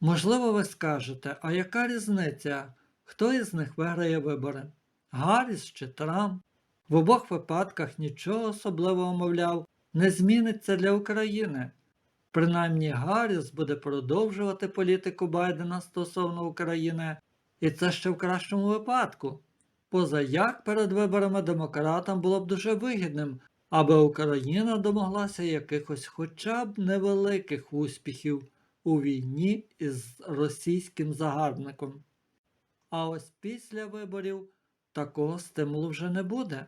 Можливо, ви скажете, а яка різниця, хто із них виграє вибори? Гарріс чи Трамп? В обох випадках нічого особливого, мовляв, не зміниться для України. Принаймні Гарріс буде продовжувати політику Байдена стосовно України, і це ще в кращому випадку. Поза як перед виборами демократам було б дуже вигідним, аби Україна домоглася якихось хоча б невеликих успіхів у війні із російським загарбником. А ось після виборів такого стимулу вже не буде.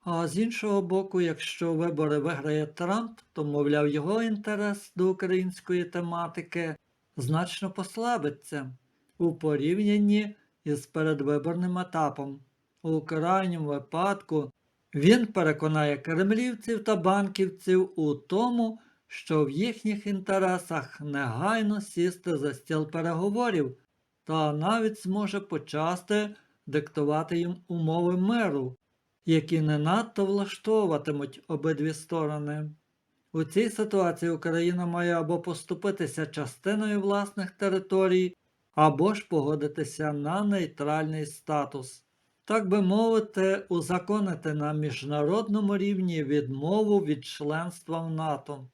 А з іншого боку, якщо вибори виграє Трамп, то, мовляв, його інтерес до української тематики значно послабиться у порівнянні із передвиборним етапом. У крайньому випадку він переконає кремлівців та банківців у тому, що в їхніх інтересах негайно сісти за стіл переговорів та навіть зможе почасти диктувати їм умови миру, які не надто влаштовуватимуть обидві сторони. У цій ситуації Україна має або поступитися частиною власних територій, або ж погодитися на нейтральний статус. Так би мовити, узаконити на міжнародному рівні відмову від членства в НАТО.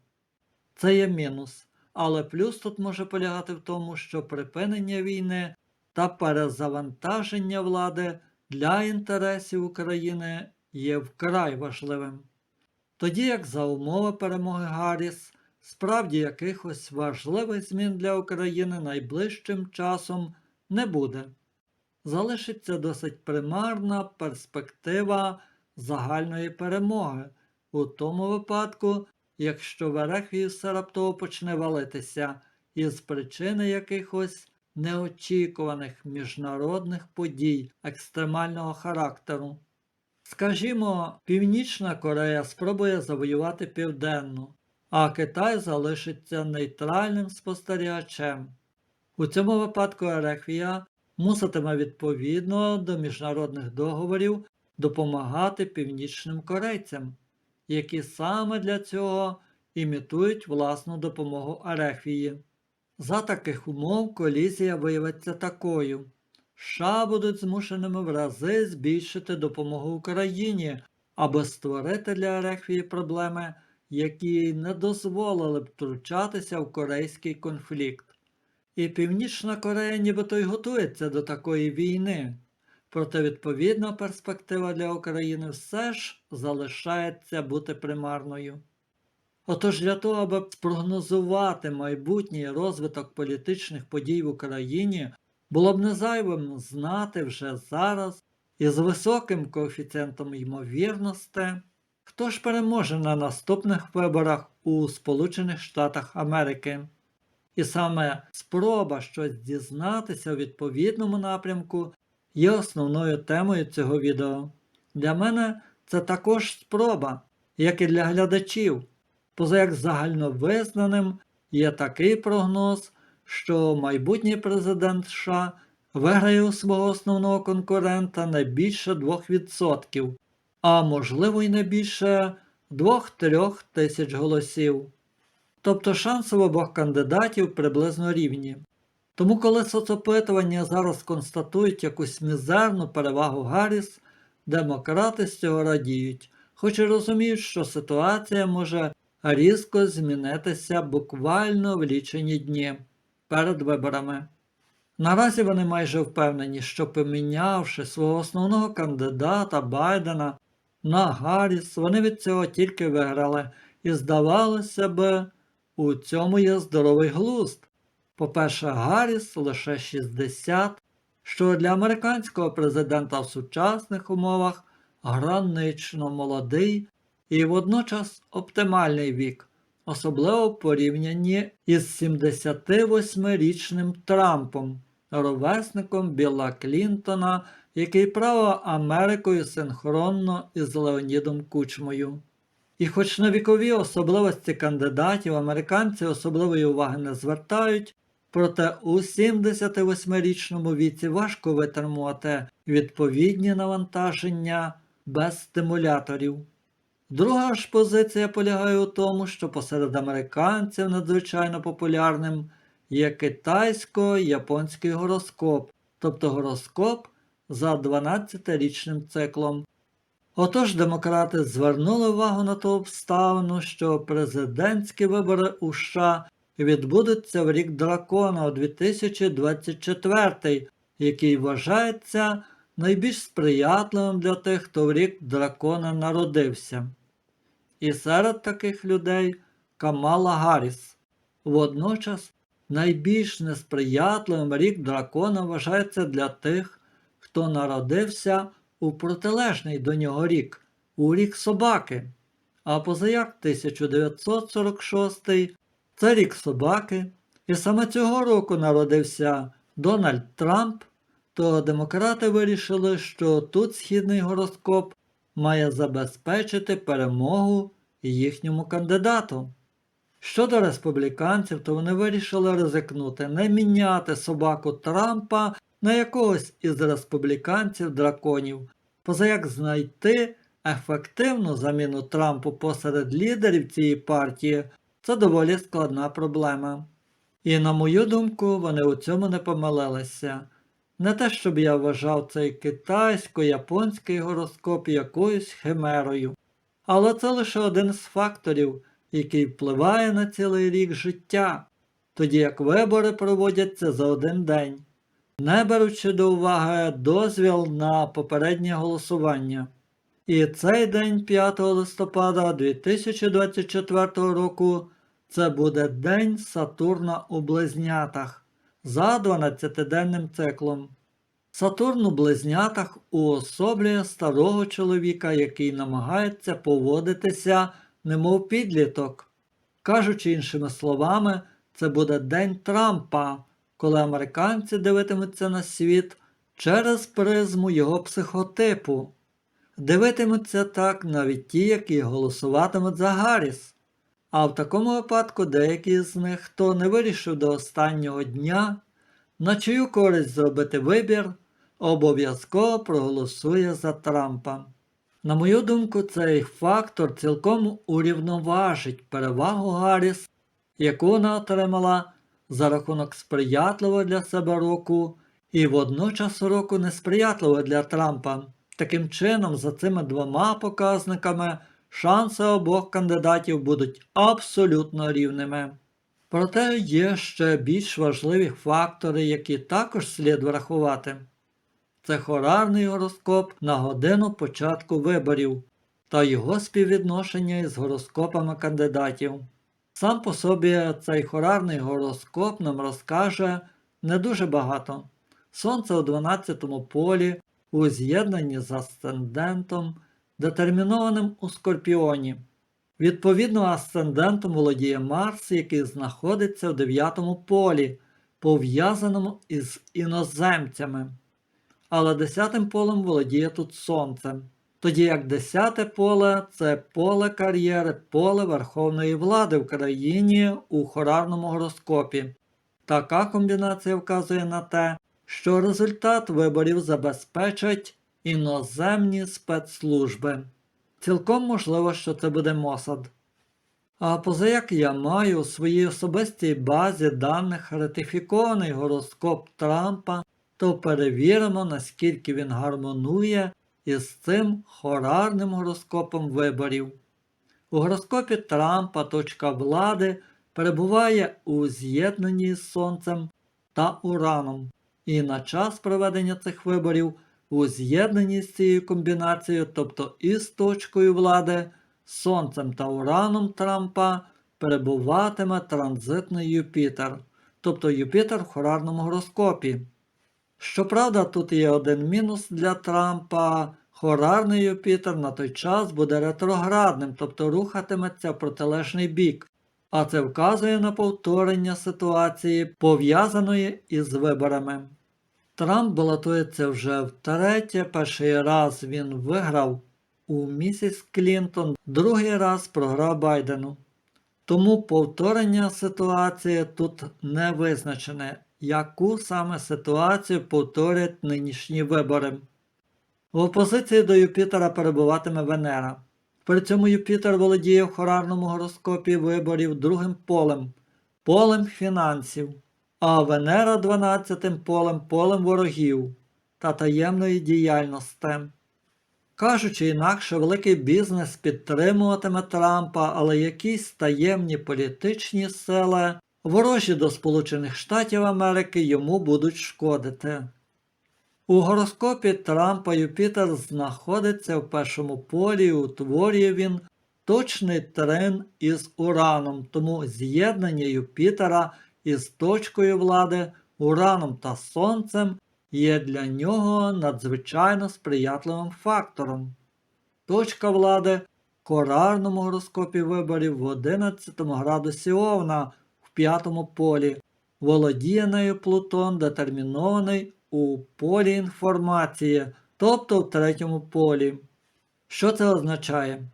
Це є мінус, але плюс тут може полягати в тому, що припинення війни та перезавантаження влади для інтересів України є вкрай важливим. Тоді як за умови перемоги Гарріс, справді якихось важливих змін для України найближчим часом не буде. Залишиться досить примарна перспектива загальної перемоги у тому випадку, якщо в Ерехвії все раптово почне валитися із причини якихось неочікуваних міжнародних подій екстремального характеру. Скажімо, Північна Корея спробує завоювати Південну, а Китай залишиться нейтральним спостерігачем. У цьому випадку Ерехвія муситиме відповідно до міжнародних договорів допомагати північним корейцям, які саме для цього імітують власну допомогу Ерехвії. За таких умов колізія виявиться такою. США будуть змушеними в рази збільшити допомогу Україні, аби створити для Ерехвії проблеми, які не дозволили б втручатися в корейський конфлікт. І Північна Корея нібито й готується до такої війни, проте відповідна перспектива для України все ж залишається бути примарною. Отож для того, аби спрогнозувати майбутній розвиток політичних подій в Україні, було б незайвим знати вже зараз із високим коефіцієнтом ймовірності, хто ж переможе на наступних виборах у Сполучених Штатах Америки. І саме спроба щось дізнатися у відповідному напрямку є основною темою цього відео. Для мене це також спроба, як і для глядачів, поза як загальновизнаним є такий прогноз, що майбутній президент США виграє у свого основного конкурента не більше 2%, а можливо й не більше 2-3 тисяч голосів. Тобто шанси в обох кандидатів приблизно рівні. Тому коли соцопитування зараз констатують якусь мізерну перевагу Гарріс, демократи з цього радіють, хоч і розуміють, що ситуація може різко змінитися буквально в лічені дні перед виборами. Наразі вони майже впевнені, що помінявши свого основного кандидата Байдена на Гарріс, вони від цього тільки виграли, і здавалося б, у цьому є здоровий глузд. По-перше, Гарріс лише 60, що для американського президента в сучасних умовах гранично молодий і водночас оптимальний вік, особливо в порівнянні із 78-річним Трампом, ровесником Білла Клінтона, який правив Америкою синхронно із Леонідом Кучмою. І хоч на вікові особливості кандидатів американці особливої уваги не звертають, проте у 78-річному віці важко витримувати відповідні навантаження без стимуляторів. Друга ж позиція полягає у тому, що посеред американців надзвичайно популярним є китайсько-японський гороскоп, тобто гороскоп за 12-річним циклом. Отож демократи звернули увагу на ту обставину, що президентські вибори у США відбудуться в рік дракона у 2024, який вважається найбільш сприятливим для тих, хто в рік дракона народився. І серед таких людей Камала Гарріс. Водночас найбільш несприятливим рік дракона вважається для тих, хто народився у протилежний до нього рік, у рік собаки. А позаяк 1946 це рік собаки, і саме цього року народився Дональд Трамп, то демократи вирішили, що тут східний гороскоп має забезпечити перемогу їхньому кандидату. Щодо республіканців, то вони вирішили ризикнути не міняти собаку Трампа на якогось із республіканців драконів, позаяк знайти ефективну заміну Трампу посеред лідерів цієї партії це доволі складна проблема. І, на мою думку, вони у цьому не помилилися. Не те, щоб я вважав цей китайсько-японський гороскоп якоюсь химерою, але це лише один з факторів, який впливає на цілий рік життя, тоді як вибори проводяться за один день, не беручи до уваги дозвіл на попереднє голосування. І цей день 5 листопада 2024 року це буде День Сатурна у близнятах за 12-денним циклом. Сатурн у близнятах уособлює старого чоловіка, який намагається поводитися, немов підліток. Кажучи іншими словами, це буде День Трампа, коли американці дивитимуться на світ через призму його психотипу. Дивитимуться так навіть ті, які голосуватимуть за Гарріс. А в такому випадку деякі з них, хто не вирішив до останнього дня, на чию користь зробити вибір, обов'язково проголосує за Трампа. На мою думку, цей фактор цілком урівноважить перевагу Гарріс, яку вона отримала за рахунок сприятливого для себе року і водночас року несприятливого для Трампа. Таким чином, за цими двома показниками шанси обох кандидатів будуть абсолютно рівними. Проте є ще більш важливі фактори, які також слід врахувати. Це хорарний гороскоп на годину початку виборів та його співвідношення із гороскопами кандидатів. Сам по собі цей хорарний гороскоп нам розкаже не дуже багато. Сонце у 12-му полі у з'єднанні з асцендентом, детермінованим у Скорпіоні. Відповідно, асцендентом володіє Марс, який знаходиться в 9-му полі, пов'язаному із іноземцями. Але 10-м полем володіє тут Сонце. Тоді як 10-те поле це поле кар'єри, поле верховної влади в країні у хорарному гороскопі. Така комбінація вказує на те, що результат виборів забезпечать іноземні спецслужби. Цілком можливо, що це буде Мосад. А позаяк я маю у своїй особистій базі даних ратифікований гороскоп Трампа, то перевіримо, наскільки він гармонує із цим хорарним гороскопом виборів. У гороскопі Трампа точка влади перебуває у з'єднанні з Сонцем та Ураном, і на час проведення цих виборів у з'єднанні з цією комбінацією, тобто із точкою влади, Сонцем та Ураном Трампа перебуватиме транзитний Юпітер, тобто Юпітер в хорарному гороскопі. Щоправда, тут є один мінус для Трампа. Хорарний Юпітер на той час буде ретроградним, тобто рухатиметься в протилежний бік, а це вказує на повторення ситуації, пов'язаної із виборами. Трамп балотується вже втретє, перший раз він виграв у місіс Клінтон, другий раз програв Байдену. Тому повторення ситуації тут не визначене, яку саме ситуацію повторять нинішні вибори. В опозиції до Юпітера перебуватиме Венера. При цьому Юпітер володіє в хорарному гороскопі виборів другим полем полем фінансів. А Венера 12 полем полем ворогів та таємної діяльності. Кажучи інакше, великий бізнес підтримуватиме Трампа, але якісь таємні політичні сили, ворожі до Сполучених Штатів Америки, йому будуть шкодити. У гороскопі Трампа Юпітер знаходиться в першому полі, утворює він точний трин із Ураном, тому з'єднання Юпітера із точкою влади Ураном та Сонцем є для нього надзвичайно сприятливим фактором. Точка влади в корарному гороскопі виборів в 11 градусі Овна в п'ятому полі. Володіє нею Плутон детермінований у полі інформації, тобто в третьому полі. Що це означає?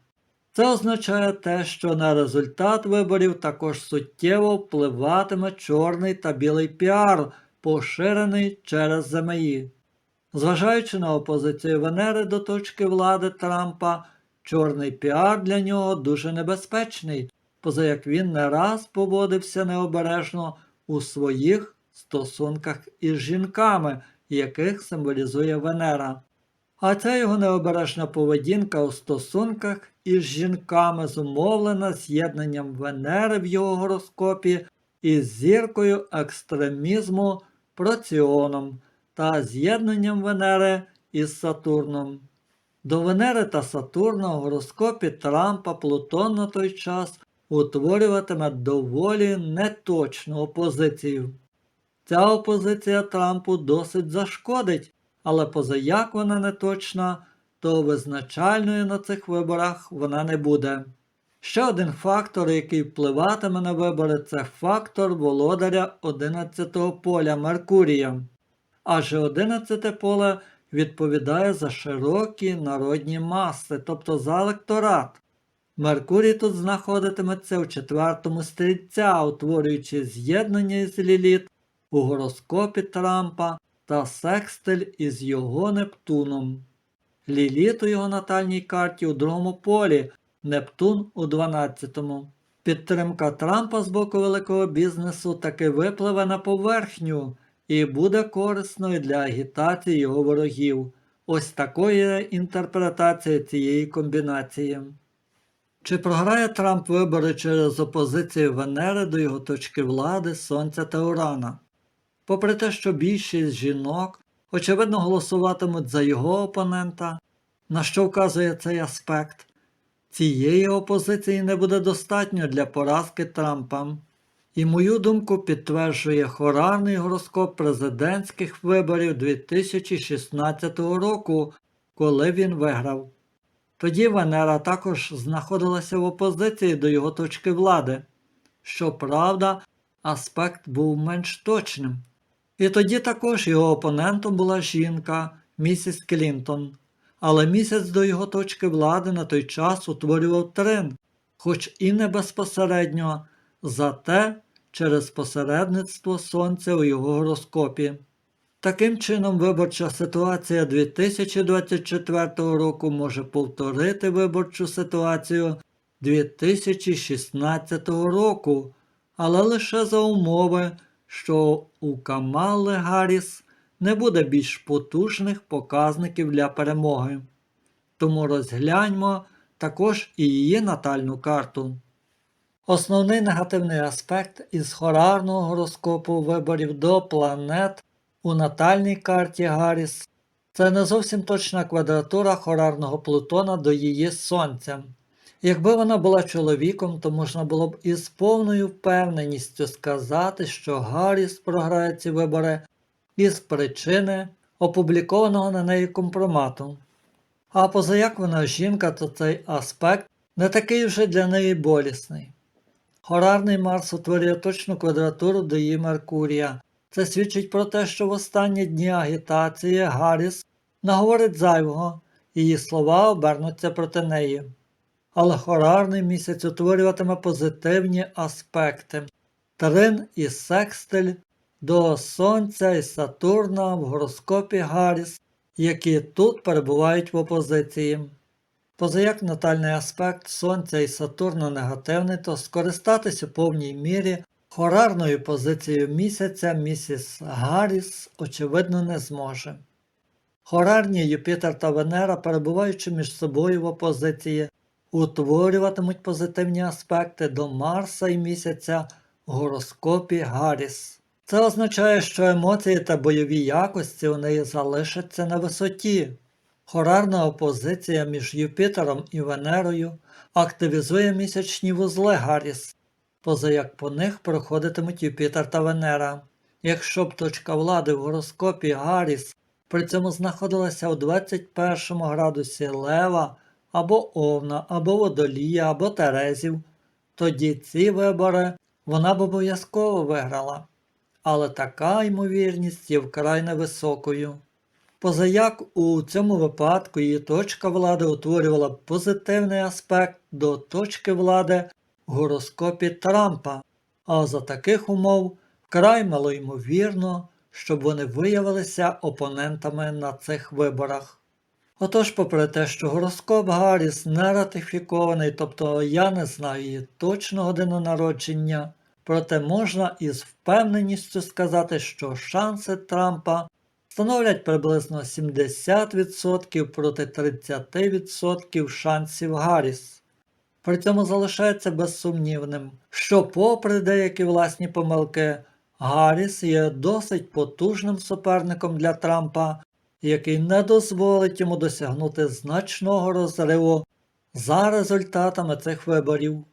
Це означає те, що на результат виборів також суттєво впливатиме чорний та білий піар, поширений через ЗМІ. Зважаючи на опозицію Венери до точки влади Трампа, чорний піар для нього дуже небезпечний, поза як він не раз поводився необережно у своїх стосунках із жінками, яких символізує Венера. А ця його необережна поведінка у стосунках із жінками зумовлена з'єднанням Венери в його гороскопі із зіркою екстремізму Проціоном та з'єднанням Венери із Сатурном. До Венери та Сатурна у гороскопі Трампа Плутон на той час утворюватиме доволі неточну опозицію. Ця опозиція Трампу досить зашкодить, але позаяк вона не точна, то визначальною на цих виборах вона не буде. Ще один фактор, який впливатиме на вибори, це фактор володаря 11-го поля Меркурія. Адже 11 поле відповідає за широкі народні маси, тобто за електорат. Меркурій тут знаходитиметься в четвертому стрільця, утворюючи з'єднання із Ліліт у гороскопі Трампа та секстиль із його Нептуном. Ліліт у його натальній карті у другому полі, Нептун у 12-му. Підтримка Трампа з боку великого бізнесу таки випливе на поверхню і буде корисною для агітації його ворогів. Ось такої інтерпретація цієї комбінації. Чи програє Трамп вибори через опозицію Венери до його точки влади, Сонця та Урана? Попри те, що більшість жінок, очевидно, голосуватимуть за його опонента, на що вказує цей аспект, цієї опозиції не буде достатньо для поразки Трампа. І мою думку підтверджує хорарний гороскоп президентських виборів 2016 року, коли він виграв. Тоді Венера також знаходилася в опозиції до його точки влади. Щоправда, аспект був менш точним. І тоді також його опонентом була жінка, місіс Клінтон. Але місяць до його точки влади на той час утворював трин, хоч і не безпосередньо, зате через посередництво Сонця у його гороскопі. Таким чином, виборча ситуація 2024 року може повторити виборчу ситуацію 2016 року, але лише за умови, що у Камали Гарріс не буде більш потужних показників для перемоги. Тому розгляньмо також і її натальну карту. Основний негативний аспект із хорарного гороскопу виборів до планет у натальній карті Гарріс це не зовсім точна квадратура хорарного Плутона до її Сонця. Якби вона була чоловіком, то можна було б із повною впевненістю сказати, що Гарріс програє ці вибори із причини опублікованого на неї компромату. А позаяк вона жінка, то цей аспект не такий вже для неї болісний. Хорарний Марс утворює точну квадратуру до її Меркурія. Це свідчить про те, що в останні дні агітації Гарріс наговорить зайвого, її слова обернуться проти неї. Але хорарний місяць утворюватиме позитивні аспекти. Трин і секстиль до Сонця і Сатурна в гороскопі Гарріс, які тут перебувають в опозиції. Позаяк натальний аспект Сонця і Сатурна негативний, то скористатись у повній мірі Хорарною позицією місяця місіс Гарріс, очевидно, не зможе. Хорарні Юпітер та Венера, перебуваючи між собою в опозиції, утворюватимуть позитивні аспекти до Марса і місяця в гороскопі Гарріс. Це означає, що емоції та бойові якості у неї залишаться на висоті. Хорарна опозиція між Юпітером і Венерою активізує місячні вузли Гарріс, поза як по них проходитимуть Юпітер та Венера. Якщо б точка влади в гороскопі Гарріс при цьому знаходилася у 21 градусі Лева або Овна, або Водолія, або Терезів, тоді ці вибори вона б обов'язково виграла. Але така ймовірність є вкрай невисокою. Позаяк у цьому випадку її точка влади утворювала позитивний аспект до точки влади в гороскопі Трампа, а за таких умов вкрай малоймовірно, щоб вони виявилися опонентами на цих виборах. Отож, попри те, що гороскоп Гарріс не ратифікований, тобто я не знаю її точну годину народження, проте можна із впевненістю сказати, що шанси Трампа становлять приблизно 70% проти 30% шансів Гарріс. При цьому залишається безсумнівним, що, попри деякі власні помилки, Гарріс є досить потужним суперником для Трампа, який не дозволить йому досягнути значного розриву за результатами цих виборів.